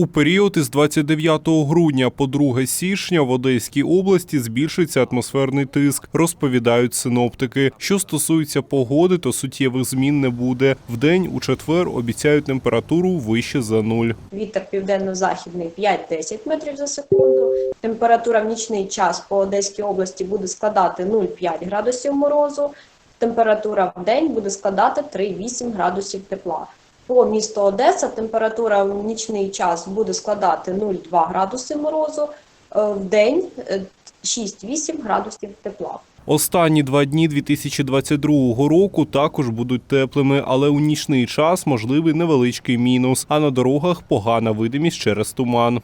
У період із 29 грудня по 2 січня в Одеській області збільшиться атмосферний тиск, розповідають синоптики. Що стосується погоди, то суттєвих змін не буде. Вдень у четвер обіцяють температуру вище за нуль. Вітер південно-західний 5-10 метрів за секунду. Температура в нічний час по Одеській області буде складати 0,5 градусів морозу. Температура в день буде складати 3,8 градусів тепла. По місту Одеса температура в нічний час буде складати 0,2 градуси морозу, е, в день е, 6-8 градусів тепла. Останні два дні 2022 року також будуть теплими, але у нічний час можливий невеличкий мінус. А на дорогах погана видимість через туман.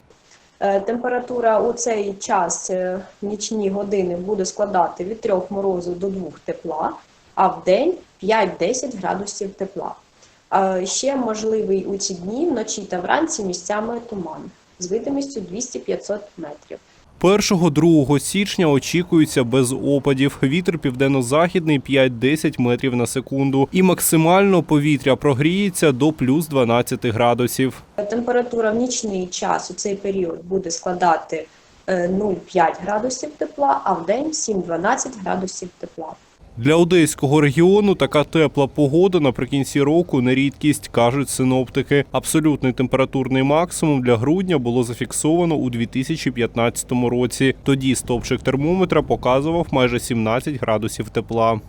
Е, Температура у цей час е, нічні години буде складати від 3 морозу до 2 тепла, а в день 5-10 градусів тепла. Е, Ще можливий у ці дні вночі та вранці місцями туман з видимістю 200-500 метрів. 1-2 січня очікується без опадів. Вітер південно-західний 5-10 метрів на секунду. І максимально повітря прогріється до плюс 12 градусів. Температура в нічний час у цей період буде складати е, 0,5 градусів тепла, а в день 7-12 градусів тепла. Для одеського регіону така тепла погода наприкінці року не рідкість, кажуть синоптики. Абсолютний температурний максимум для грудня було зафіксовано у 2015 році. Тоді стовпчик термометра показував майже 17 градусів тепла.